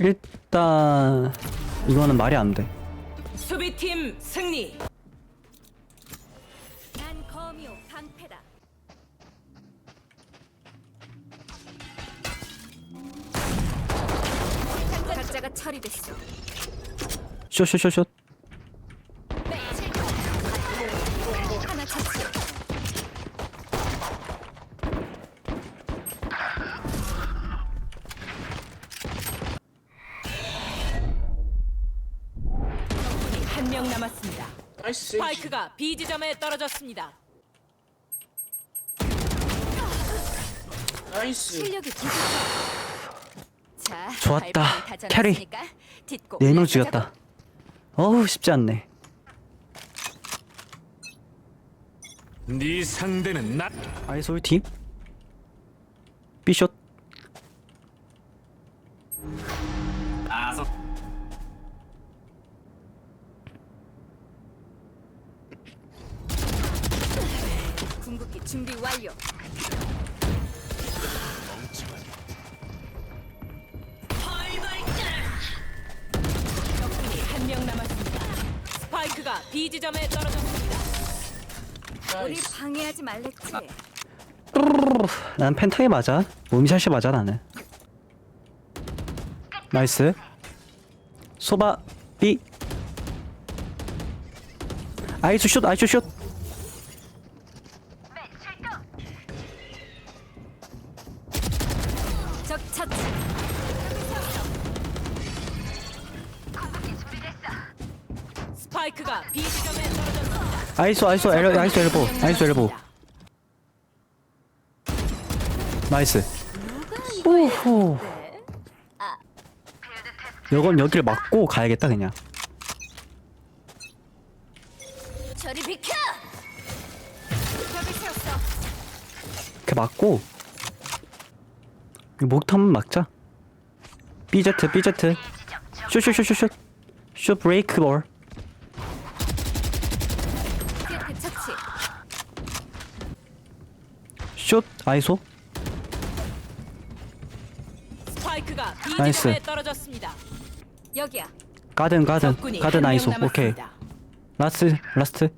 일단 이거는 말이 안 돼. 수비팀 승리. 난 거미호 방패다. 각자가 처리됐어. 쇼쇼쇼쇼. 명 남았습니다. 나이스. 스파이크가 B 지점에 떨어졌습니다. 나이스. 실력이 부족해. 자, 좋았다. 발판을 다 캐리. 잡았으니까 딛고 네명 올라가자고. 죽였다. 어우 쉽지 않네. 네 상대는 나. 아이솔 팀. 비숏. 궁극기 준비 완료. 적군이 한 명 남았습니다. 스파이크가 B 지점에 떨어졌습니다. 우리. 방해하지 말랬지. 난 펜타이 맞아. 몸샷이 맞아 나는. 나이스. 소바 B. 아이스 슛 아이스 슛. 아이소 아이소 엘 아이소 엘보 아이소 엘보. 나이스. 오호. 이건 여기를 막고 가야겠다 그냥. 저리 비켜. 이렇게 막고 이 목터 한번 막자. 삐제 삐제 슛슛슛슛슛 슛 브레이크 볼. 스피드 처치. 슛 아이소. 스파이크가 B 나이스. 지점에 떨어졌습니다. 여기야. 가든 가든 적군이 가든 한명 아이소. 오케이. 남았습니다. 라스트 라스트.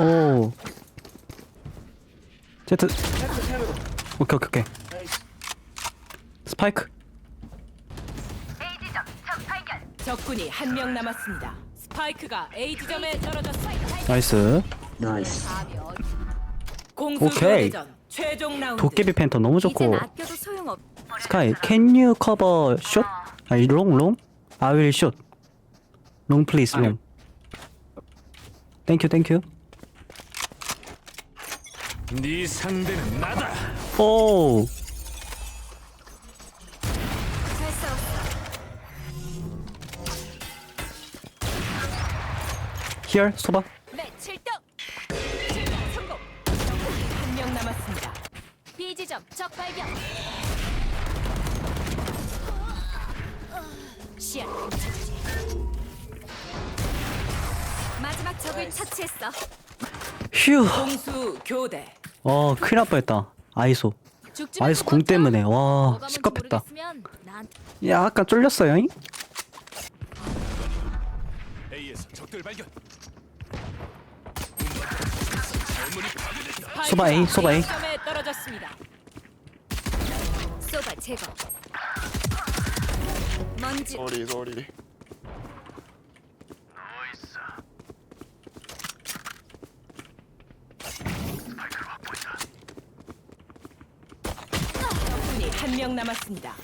오. 제트. 오케이 오케이 오케이. 스파이크. 적군이 한 명 남았습니다. 스파이크가 A 지점에 떨어졌습니다. 나이스. 나이스. 공수 오케이. 교대전 최종 라운드. 도깨비 팬터 너무 좋고. 이젠 아껴도 소용없. 스카이, can you cover shot? 아니, long, long? I will shoot. Long, please, long. Thank you, thank you. 네 상대는 나다. 오, here, 소바. 네, 출동. 성공. 적군이 한명 남았습니다. B 지점 적 발견. 시야 멈춰주지. 마지막 적을 처치했어. 휴. 공수 교대. 어, 큰일 날 뻔했다. 아이소. 죽지 아이소 궁. 때문에. 와, 뭐가 뭔지 시끄럽다. 모르겠으면 야, 아까 쫄렸어요, 잉? A에서 적들 발견. 소바 A, 소바 A. 떨어졌습니다. 쏘바 제거. 먼지 소리 소리 적군이 한 명 남았습니다.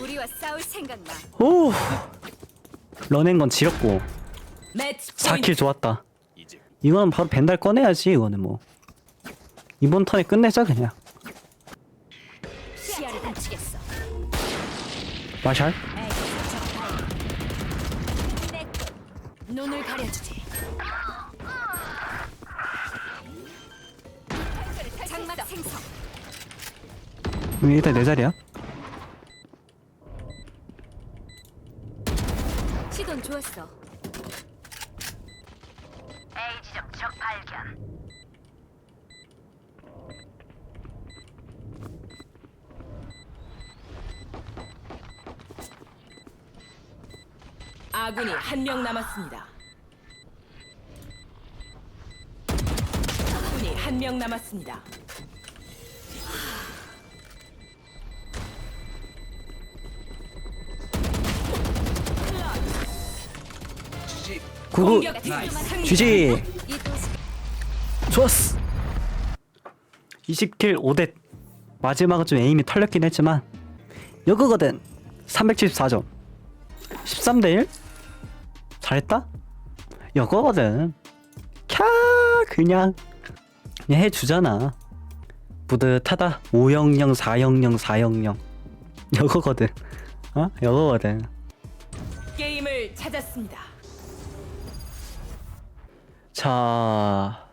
우리와 싸울 생각 마. 오. 런앤 건 지렸고. 매치 포인트. 4킬 좋았다. 이거는 바로 벤달 꺼내야지, 이거는 뭐. 이번 턴에 끝내자, 그냥. 마샬. 내 눈을 가려주지. 장막 생성. 일단 내 자리야. 시도는 좋았어. 아군이 한 명 남았습니다. 적군이 한 명 남았습니다. 구구 공격팀 승리. GG 좋았어. 20킬 5대 마지막은 좀 에임이 털렸긴 했지만 이거거든. 374점. 13대 1 잘했다 이거거든 캬 그냥 그냥 해주잖아 뿌듯하다 500 400 400 이거거든 어? 이거거든 게임을 찾았습니다. 자,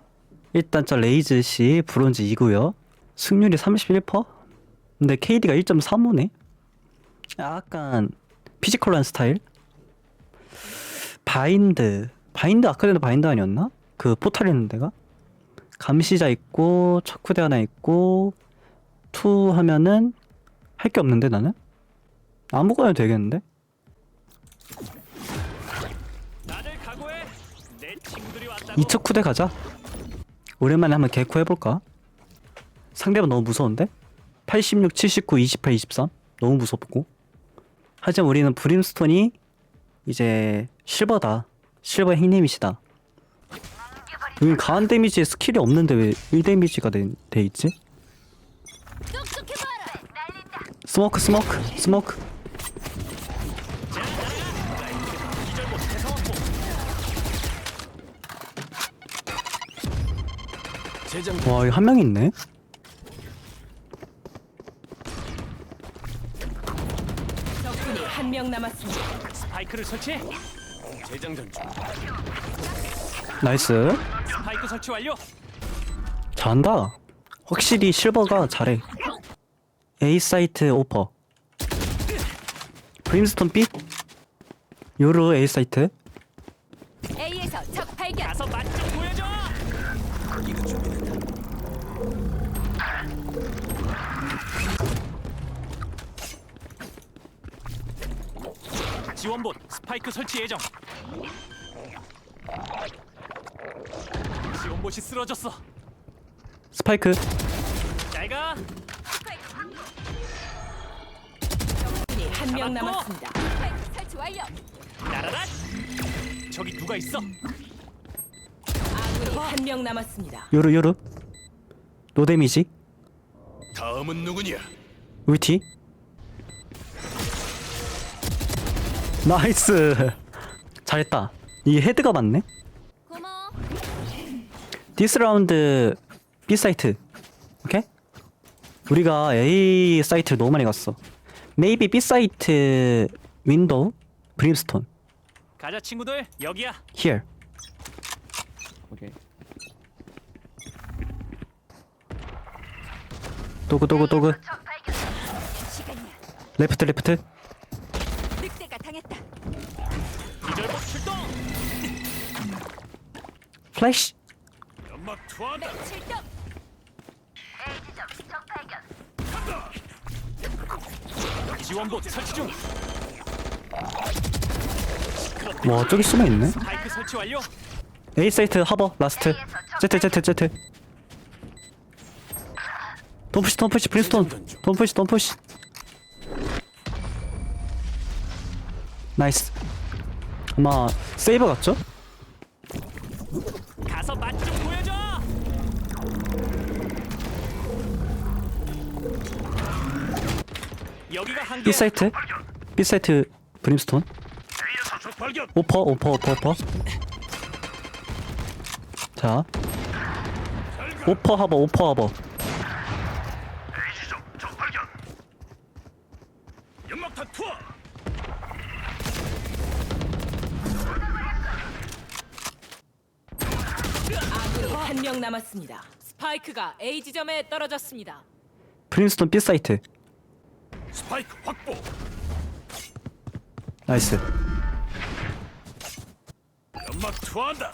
일단 저 레이즈 씨 브론즈 2고요. 승률이 31%? 근데 KD가 1.35네. 약간 피지컬한 스타일. 바인드. 바인드 아까 전에 바인드 아니었나? 그 포탈 있는 데가? 감시자 있고 척후대 하나 있고 투 하면은 할 게 없는데 나는? 아무거나 해도 되겠는데? 이척 쿠대 가자. 오랜만에 한번 개코 해볼까? 상대방 너무 무서운데? 86, 79, 28, 23 너무 무섭고. 하지만 우리는 브림스톤이 이제 실버다. 실버 행님이시다. 여기 가한 데미지에 스킬이 없는데 왜 1데미지가 돼, 돼 있지? 똑똑해봐라. 날린다. 스모크 스모크 스모크 와 여기 한명 있네 적군이 한 명 남았습니다. 스파이크를 설치해. 재장전 중. 나이스 스파이크 설치 완료. 잘한다 확실히 실버가 잘해 A 사이트 오퍼 브림스톤 B 요루 A 사이트 지원봇 스파이크 설치 예정. 지원봇이 쓰러졌어. 스파이크 잘 가. 적군이 한 명 잡았고. 남았습니다. 스파이크 설치 완료. 나라라. 저기 누가 있어? 아군이 한 명 남았습니다. 요루 요루 노 데미지 다음은 누구냐? 울티 나이스. 잘했다. 이 헤드가 맞네? 고마워. 디스 라운드 B 사이트 오케이? 우리가 A 사이트를 너무 많이 갔어. Maybe B 사이트 윈도우 브림스톤 가자 친구들. 여기야. here. 오케이. 도구 도구 시간이야. 레프트 레프트 플래시 연막 투하다. 출동. 지원봇 설치 중. 와 저기 설치 완료. A 사이트 하버 라스트 제트 제트 제트 덤푸시 덤푸시 브림스톤 덤푸시 덤푸시 나이스 아마 세이브 같죠? 가서 맛 좀 보여줘. 여기가 한계. B 사이트 B 사이트 브림스톤 적 발견. 오퍼 오퍼 오퍼 오퍼 자 오퍼 하버 오퍼 하버 연막탄 투하. 아군이 한 명 남았습니다. 스파이크가 A 지점에 떨어졌습니다. 브림스톤 B 사이트 스파이크 확보. 나이스 연막 투하한다.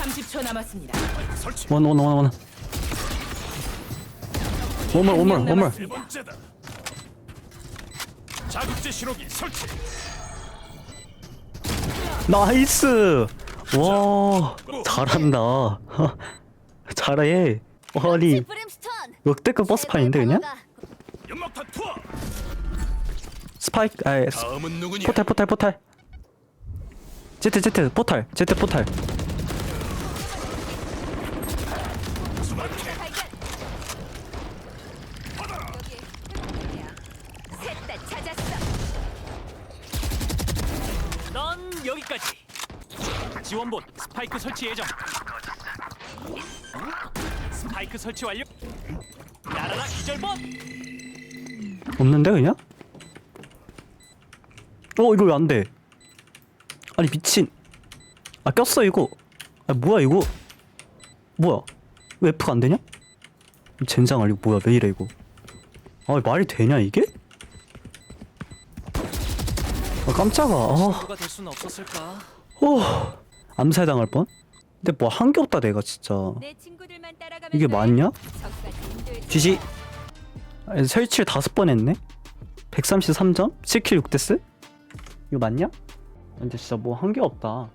30초 남았습니다. 설치. 원 원 원 원. 원물 원물 원물. 세 번째다. 자극제 신호기 설치. 나이스. 와 잘한다. 잘해. 아니. 역대급 버스판인데 그냥? 스파이크 아 누구냐? 포탈 포탈 포탈. 제트 제트 포탈 제트 포탈. 넌 여기까지. 지원본 스파이크 설치 예정. 스파이크 설치 완료. 날아라 기절본. 없는데 그냥? 어 이거 왜 안 돼? 아니 미친. 아 꼈어 이거. 아 뭐야 이거? 뭐야? 왜 F가 안 되냐? 젠장할 이거 뭐야 왜 이래 이거? 아 말이 되냐 이게? 아 깜짝아. 아, 누가 될 수는 없었을까? 어, 암살 당할 뻔. 근데 뭐 한 게 없다 내가 진짜. 이게 돼. 맞냐? 아니, 설치를 다섯 번 했네. 133점? 7킬 6데스? 이거 맞냐? 근데 진짜 뭐 한 게 없다.